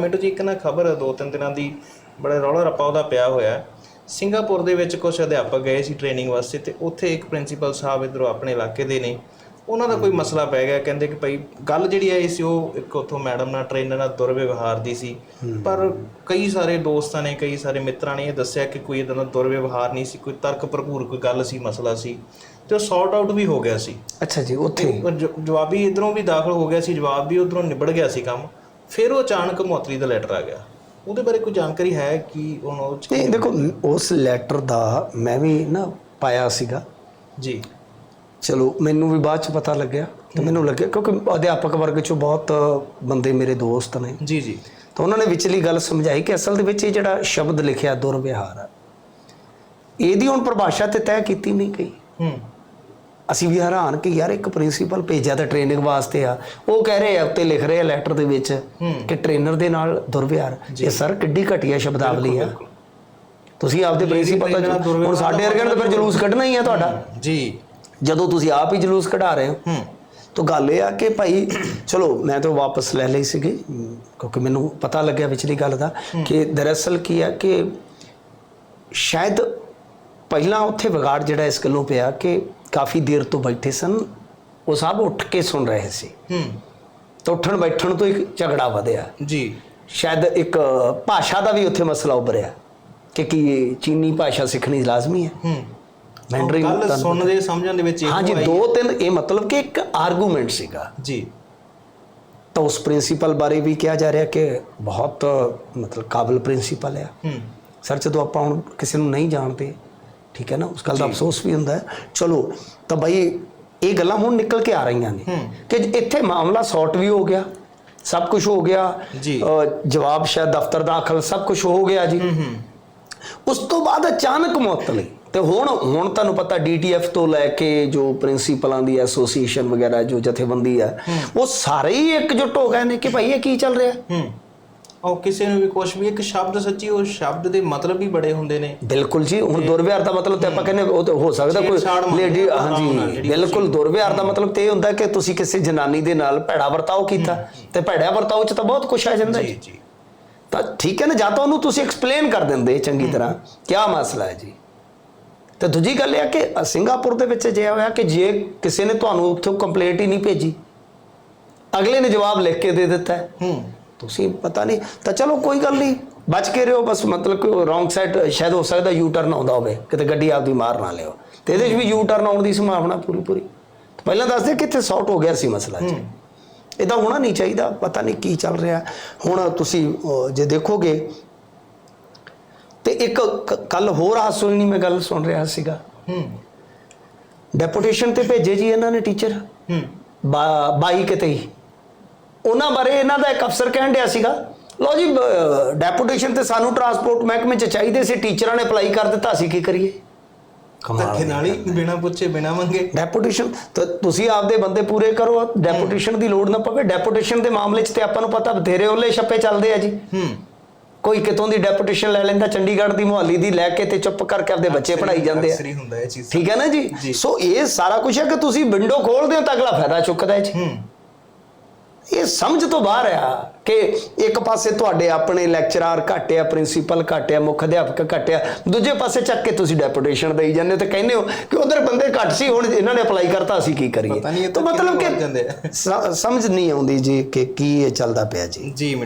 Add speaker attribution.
Speaker 1: ਮਿੰਟੂ ਜੀ ਇੱਕ ਨਾ ਖਬਰ ਦੋ ਤਿੰਨ ਦਿਨਾਂ ਦੀ ਬੜਾ ਰੌਲਾ ਰੱਪਾ ਉਹਦਾ ਪਿਆ ਹੋਇਆ। ਹੈ। ਸਿੰਗਾਪੁਰ ਦੇ ਵਿੱਚ ਕੁਝ ਅਧਿਆਪਕ ਗਏ ਸੀ ਟ੍ਰੇਨਿੰਗ ਵਾਸਤੇ ਤੇ ਉੱਥੇ ਇੱਕ ਪ੍ਰਿੰਸੀਪਲ ਸਾਹਿਬ ਇਧਰੋਂ ਆਪਣੇ ਇਲਾਕੇ ਦੇ ਨੇ। ਉਹਨਾਂ ਦਾ ਕੋਈ ਮਸਲਾ ਪੈ ਗਿਆ ਕਹਿੰਦੇ ਕਿ ਭਾਈ ਗੱਲ ਜਿਹੜੀ ਆਈ ਸੀ ਉਹ ਇੱਕ ਉੱਥੋਂ ਮੈਡਮ ਨਾਲ ਟ੍ਰੇਨਰ ਨਾਲ ਦੁਰਵਿਵਹਾਰ ਦੀ ਸੀ। ਪਰ ਕਈ ਸਾਰੇ ਦੋਸਤਾਂ ਨੇ ਕਈ ਸਾਰੇ ਮਿੱਤਰਾਂ ਨੇ ਇਹ ਦੱਸਿਆ ਕਿ ਕੋਈ ਇਦਾਂ ਦਾ ਦੁਰਵਿਵਹਾਰ ਨਹੀਂ ਸੀ ਕੋਈ ਤਰਕ ਭਰਪੂਰ ਕੋਈ ਗੱਲ ਸੀ ਮਸਲਾ ਸੀ ਤੇ ਉਹ ਸੌਰਟ ਆਊਟ ਵੀ ਹੋ ਗਿਆ ਸੀ।
Speaker 2: ਅੱਛਾ ਜੀ ਉੱਥੇ।
Speaker 1: ਜਵਾਬੀ ਇਧਰੋਂ ਵੀ ਦਾਖਲ ਹੋ ਗਿਆ ਸੀ ਜਵਾਬ ਵੀ ਉਧਰੋਂ ਨਿਬੜ ਗਿਆ ਸੀ ਕੰਮ। ਫਿਰ ਉਹ ਅਚਾਨਕ ਮੁਅੱਤਲੀ ਦਾ ਲੈਟਰ ਆ ਗਿਆ। ਉਹਦੇ ਬਾਰੇ ਕੋਈ ਜਾਣਕਾਰੀ ਹੈ ਕਿ ਉਹ 'ਚ
Speaker 2: ਨਹੀਂ ਦੇਖੋ ਉਸ ਲੈਟਰ ਦਾ ਮੈਂ ਵੀ ਨਾ ਪਾਇਆ ਸੀਗਾ।
Speaker 1: ਜੀ।
Speaker 2: ਚਲੋ ਮੈਨੂੰ ਵੀ ਬਾਅਦ ਚ ਪਤਾ ਲੱਗਿਆ ਤੇ ਮੈਨੂੰ ਲੱਗਿਆ ਕਿਉਂਕਿ ਅਧਿਆਪਕ ਵਰਗ ਚੋਂ ਬਹੁਤ ਬੰਦੇ ਮੇਰੇ ਦੋਸਤ ਨੇ।
Speaker 1: ਜੀ ਜੀ।
Speaker 2: ਤਾਂ ਉਹਨਾਂ ਨੇ ਵਿਚਲੀ ਗੱਲ ਸਮਝਾਈ ਕਿ ਅਸਲ ਦੇ ਵਿੱਚ ਇਹ ਜਿਹੜਾ ਸ਼ਬਦ ਲਿਖਿਆ ਦੁਰਵਿਹਾਰ ਹੈ ਇਹਦੀ ਹੁਣ ਪਰਿਭਾਸ਼ਾ ਤੇ ਤੈਅ ਕੀਤੀ ਨਹੀਂ ਗਈ।
Speaker 1: ਹੂੰ।
Speaker 2: ਅਸੀਂ ਵੀ ਹੈਰਾਨ ਕਿ ਯਾਰ ਇੱਕ ਪ੍ਰਿੰਸੀਪਲ ਭੇਜਿਆ ਤਾਂ ਟ੍ਰੇਨਿੰਗ ਵਾਸਤੇ ਆ। ਉਹ ਕਹਿ ਰਹੇ ਆ ਉੱਤੇ ਲਿਖ ਰਹੇ ਆ ਲੈਟਰ ਦੇ ਵਿੱਚ ਕਿ ਟ੍ਰੇਨਰ ਦੇ ਨਾਲ ਦੁਰਵਿਹਾਰ। ਇਹ ਸਰ ਕਿੱਡੀ ਘਟੀਆ ਸ਼ਬਦਾਵਲੀ ਆ। ਤੁਸੀਂ ਆਪਦੇ ਪ੍ਰਿੰਸੀਪਲ ਦਾ ਹੁਣ ਸਾਡੇ ਵਰਗਿਆਂ ਨੇ ਤਾਂ ਫਿਰ ਜਲੂਸ ਕੱਢਣਾ ਹੀ ਆ ਤੁਹਾਡਾ।
Speaker 1: ਜੀ।
Speaker 2: ਜਦੋਂ ਤੁਸੀਂ ਆਪ ਹੀ ਜਲੂਸ ਕਢਾ ਰਹੇ ਹੋ। ਤਾਂ ਗੱਲ ਇਹ ਆ ਕਿ ਭਾਈ ਚਲੋ ਮੈਂ ਤਾਂ ਵਾਪਸ ਲੈ ਲਈ ਸੀਗੀ ਕਿਉਂਕਿ ਮੈਨੂੰ ਪਤਾ ਲੱਗਿਆ ਵਿਚਲੀ ਗੱਲ ਦਾ ਕਿ ਦਰਅਸਲ ਕੀ ਆ ਕਿ ਸ਼ਾਇਦ ਪਹਿਲਾਂ ਉੱਥੇ ਵਿਗਾੜ ਜਿਹੜਾ ਇਸ ਗੱਲੋਂ ਪਿਆ ਕਿ ਕਾਫੀ ਦੇਰ ਤੋਂ ਬੈਠੇ ਸਨ। ਉਹ ਸਭ ਉੱਠ ਕੇ ਸੁਣ ਰਹੇ ਸੀ।
Speaker 1: ਹੂੰ।
Speaker 2: ਤਾਂ ਉੱਠਣ ਬੈਠਣ ਤੋਂ ਇੱਕ ਝਗੜਾ ਵਧਿਆ।
Speaker 1: ਜੀ।
Speaker 2: ਸ਼ਾਇਦ ਇੱਕ ਭਾਸ਼ਾ ਦਾ ਵੀ ਉੱਥੇ ਮਸਲਾ ਉੱਭਰਿਆ ਕਿ ਕੀ ਚੀਨੀ ਭਾਸ਼ਾ ਸਿੱਖਣੀ ਲਾਜ਼ਮੀ ਹੈ?
Speaker 1: ਹੂੰ।
Speaker 2: ਮੈਂਡਰਿੰਗ
Speaker 1: ਗੱਲ ਸੁਣਨ ਦੇ ਸਮਝਣ ਦੇ ਵਿੱਚ ਇਹੋ
Speaker 2: ਹਾਂਜੀ ਦੋ ਤਿੰਨ ਇਹ ਮਤਲਬ ਕਿ ਇੱਕ ਆਰਗੂਮੈਂਟ ਸੀਗਾ।
Speaker 1: ਜੀ।
Speaker 2: ਤਾਂ ਉਸ ਪ੍ਰਿੰਸੀਪਲ ਬਾਰੇ ਵੀ ਕਿਹਾ ਜਾ ਰਿਹਾ ਕਿ ਬਹੁਤ ਮਤਲਬ ਕਾਬਿਲ ਪ੍ਰਿੰਸੀਪਲ ਆ।
Speaker 1: ਹੂੰ।
Speaker 2: ਸਰ ਜਦੋਂ ਆਪਾਂ ਹੁਣ ਕਿਸੇ ਨੂੰ ਨਹੀਂ ਜਾਣਦੇ ਠੀਕ ਹੈ ਨਾ? ਉਸ ਗੱਲ ਦਾ ਅਫਸੋਸ ਵੀ ਹੁੰਦਾ ਹੈ। ਚਲੋ ਤਾਂ ਬਈ ਇਹ ਗੱਲਾਂ ਹੁਣ ਨਿਕਲ ਕੇ ਆ ਰਹੀਆਂ ਨੇ ਕਿ ਇੱਥੇ ਮਾਮਲਾ ਸੌਟ ਵੀ ਹੋ ਗਿਆ ਸਭ ਕੁਝ ਹੋ ਗਿਆ ਜਵਾਬ ਸ਼ਾਇਦ ਦਫ਼ਤਰ ਦਾਖਲ ਸਭ ਕੁਝ ਹੋ ਗਿਆ ਜੀ। ਉਸ ਤੋਂ ਬਾਅਦ ਅਚਾਨਕ ਮੁਅੱਤਲੀ ਤੇ ਹੁਣ ਹੁਣ ਤੁਹਾਨੂੰ ਪਤਾ ਡੀਟੀਐਫ ਤੋਂ ਲੈ ਕੇ ਜੋ ਪ੍ਰਿੰਸੀਪਲਾਂ ਦੀ ਐਸੋਸੀਏਸ਼ਨ ਵਗੈਰਾ ਜੋ ਜਥੇਬੰਦੀ ਆ ਉਹ ਸਾਰੇ ਹੀ ਇਕਜੁੱਟ ਹੋ ਗਏ ਨੇ ਕਿ ਭਾਈ ਇਹ ਕੀ ਚੱਲ ਰਿਹਾ?
Speaker 1: ਹੂੰ। ਉਹ ਕਿਸੇ ਨੂੰ ਵੀ ਕੁਝ ਵੀ ਇੱਕ ਸ਼ਬਦ ਸੱਚੀ ਉਹ ਸ਼ਬਦ ਦੇ ਮਤਲਬ ਵੀ ਬੜੇ ਹੁੰਦੇ ਨੇ।
Speaker 2: ਬਿਲਕੁਲ ਜੀ ਹੁਣ ਦੁਰਵਿਹਾਰ ਦਾ ਮਤਲਬ ਤੇ ਆਪਾਂ ਕਹਿੰਦੇ ਉਹ ਤਾਂ ਹੋ ਸਕਦਾ ਕੋਈ ਲੇਡੀ ਹਾਂਜੀ ਬਿਲਕੁਲ ਦੁਰਵਿਹਾਰ ਦਾ ਮਤਲਬ ਤੇ ਇਹ ਹੁੰਦਾ ਕਿ ਤੁਸੀਂ ਕਿਸੇ ਜਨਾਨੀ ਦੇ ਨਾਲ ਭੈੜਾ ਵਰਤਾਓ ਕੀਤਾ ਤੇ ਭੈੜਾ ਵਰਤਾਓ ਚ ਤਾਂ ਬਹੁਤ ਕੁਝ ਆ ਜਾਂਦਾ
Speaker 1: ਜੀ
Speaker 2: ਤਾਂ ਠੀਕ ਹੈ ਨਾ ਜਾਂ ਤਾਂ ਉਹਨੂੰ ਤੁਸੀਂ ਐਕਸਪਲੇਨ ਕਰ ਦਿੰਦੇ ਚੰਗੀ ਤਰ੍ਹਾਂ। ਕੀ ਮਸਲਾ ਹੈ ਜੀ? ਤੇ ਦੂਜੀ ਗੱਲ ਇਹ ਹੈ ਕਿ ਸਿੰਗਾਪੁਰ ਦੇ ਵਿੱਚ ਜੇ ਹੋਇਆ ਕਿ ਜੇ ਕਿਸੇ ਨੇ ਤੁਹਾਨੂੰ ਉੱਥੋਂ ਕੰਪਲੇਂਟ ਹੀ ਨਹੀਂ ਭੇਜੀ ਅਗਲੇ ਨੇ ਜਵਾਬ ਲਿਖ ਕੇ ਦੇ ਦਿੱਤਾ ਹੂੰ। ਤੁਸੀਂ ਪਤਾ ਨਹੀਂ ਤਾਂ ਚਲੋ ਕੋਈ ਗੱਲ ਨਹੀਂ ਬਚ ਕੇ ਰਹੋ ਬਸ ਮਤਲਬ ਕਿ ਰੋਂਗ ਸਾਈਡ ਸ਼ਾਇਦ ਹੋ ਸਕਦਾ ਯੂ ਟਰਨ ਆਉਂਦਾ ਹੋਵੇ ਕਿਤੇ ਗੱਡੀ ਆਪਦੀ ਮਾਰ ਨਾ ਲਿਓ। ਤੇ ਇਹਦੇ 'ਚ ਵੀ ਯੂ ਟਰਨ ਆਉਣ ਦੀ ਸੰਭਾਵਨਾ ਪੂਰੀ ਪੂਰੀ। ਪਹਿਲਾਂ ਦੱਸ ਦੇ ਕਿੱਥੇ ਸੌਟ ਹੋ ਗਿਆ ਸੀ ਮਸਲਾ ਜੀ। ਇਦਾਂ ਹੋਣਾ ਨਹੀਂ ਚਾਹੀਦਾ ਪਤਾ ਨਹੀਂ ਕੀ ਚੱਲ ਰਿਹਾ। ਹੁਣ ਤੁਸੀਂ ਜੇ ਦੇਖੋਗੇ ਤੇ ਇੱਕ ਕੱਲ ਹੋਰ ਹਾਸੋਹੀਣੀ ਮੈਂ ਗੱਲ ਸੁਣ ਰਿਹਾ ਸੀਗਾ।
Speaker 1: ਹੂੰ।
Speaker 2: ਡੈਪੂਟੇਸ਼ਨ ਤੇ ਭੇਜੇ ਜੀ ਇਹਨਾਂ ਨੇ ਟੀਚਰ
Speaker 1: ਹੂੰ।
Speaker 2: ਬਾਈ ਕਿਤੇ ਹੀ। ਉਹਨਾਂ ਬਾਰੇ ਇਹਨਾਂ ਦਾ ਇੱਕ ਅਫਸਰ ਕਹਿਣ ਡਿਆ ਸੀਗਾ ਲਓ ਜੀ ਡੈਪੂਟੇਸ਼ਨ ਤੇ ਸਾਨੂੰ ਟਰਾਂਸਪੋਰਟ ਮਹਿਕਮੇ ਚ ਚਾਹੀਦੇ ਸੀ ਟੀਚਰਾਂ ਨੇ ਅਪਲਾਈ ਕਰ ਦਿੱਤਾ ਅਸੀਂ ਕੀ ਕਰੀਏ?
Speaker 1: ਧੱਕੇ ਨਾਲ ਹੀ ਬਿਨਾ ਪੁੱਛੇ ਬਿਨਾ ਮੰਗੇ।
Speaker 2: ਡੈਪੂਟੇਸ਼ਨ ਤਾਂ ਤੁਸੀਂ ਆਪਦੇ ਬੰਦੇ ਪੂਰੇ ਕਰੋ ਡੈਪੂਟੇਸ਼ਨ ਦੀ ਲੋੜ ਨਾ ਪਵੇ ਡੈਪੂਟੇਸ਼ਨ ਦੇ ਮਾਮਲੇ 'ਚ ਤੇ ਆਪਾਂ ਨੂੰ ਪਤਾ ਬਥੇਰੇ ਓਲੇ ਛੱਪੇ ਚੱਲਦੇ ਆ ਜੀ।
Speaker 1: ਹੂੰ।
Speaker 2: ਕੋਈ ਕਿਤੋਂ ਦੀ ਡੈਪੂਟੇਸ਼ਨ ਲੈ ਲੈਂਦਾ ਚੰਡੀਗੜ੍ਹ ਦੀ ਮੁਹੱਲੀ ਦੀ ਲੈ ਕੇ ਤੇ ਚੁੱਪ ਕਰਕੇ ਆਪਦੇ ਬੱਚੇ ਪੜਾਈ ਜਾਂਦੇ ਆ।
Speaker 1: ਅਕਸਰ ਹੀ ਹੁੰਦਾ ਇਹ ਚੀਜ਼
Speaker 2: ਠੀਕ ਹੈ ਨਾ
Speaker 1: ਜੀ।
Speaker 2: ਜੀ। ਸੋ ਇਹ ਸਾਰਾ ਕੁਝ ਹੈ ਕਿ ਤੁਸੀਂ ਵਿੰਡੋ ਖੋਲਦੇ ਹੋ ਤਾਂ ਅਗਲਾ ਫਾਇਦਾ ਚੁੱਕਦਾ ਹੈ ਜੀ।
Speaker 1: ਹੂੰ।
Speaker 2: ਇਹ ਸਮਝ ਤੋਂ ਬਾਹਰ ਆ ਕਿ ਇੱਕ ਪਾਸੇ ਤੁਹਾਡੇ ਆਪਣੇ ਲੈਕਚਰਰ ਘੱਟ ਆ ਪ੍ਰਿੰਸੀਪਲ ਘੱਟ ਆ ਮੁੱਖ ਅਧਿਆਪਕ ਘੱਟ ਆ ਦੂਜੇ ਪਾਸੇ ਚੱਕ ਕੇ ਤੁਸੀਂ ਡੈਪੂਟੇਸ਼ਨ ਦੇਈ ਜਾਂਦੇ ਹੋ ਤੇ ਕਹਿੰਦੇ ਹੋ ਕਿ ਉਧਰ ਬੰਦੇ ਘੱਟ ਸੀ ਹੁਣ ਇਹਨਾਂ ਨੇ ਅਪਲਾਈ ਕਰਤਾ ਅਸੀਂ ਕੀ ਕਰੀਏ ਤਾਂ ਮਤਲਬ। ਕਿ ਸਮਝ ਨਹੀਂ ਆਉਂਦੀ ਜੀ ਕਿ ਕੀ ਇਹ ਚੱਲਦਾ ਪਿਆ ਜੀ
Speaker 1: ਜੀ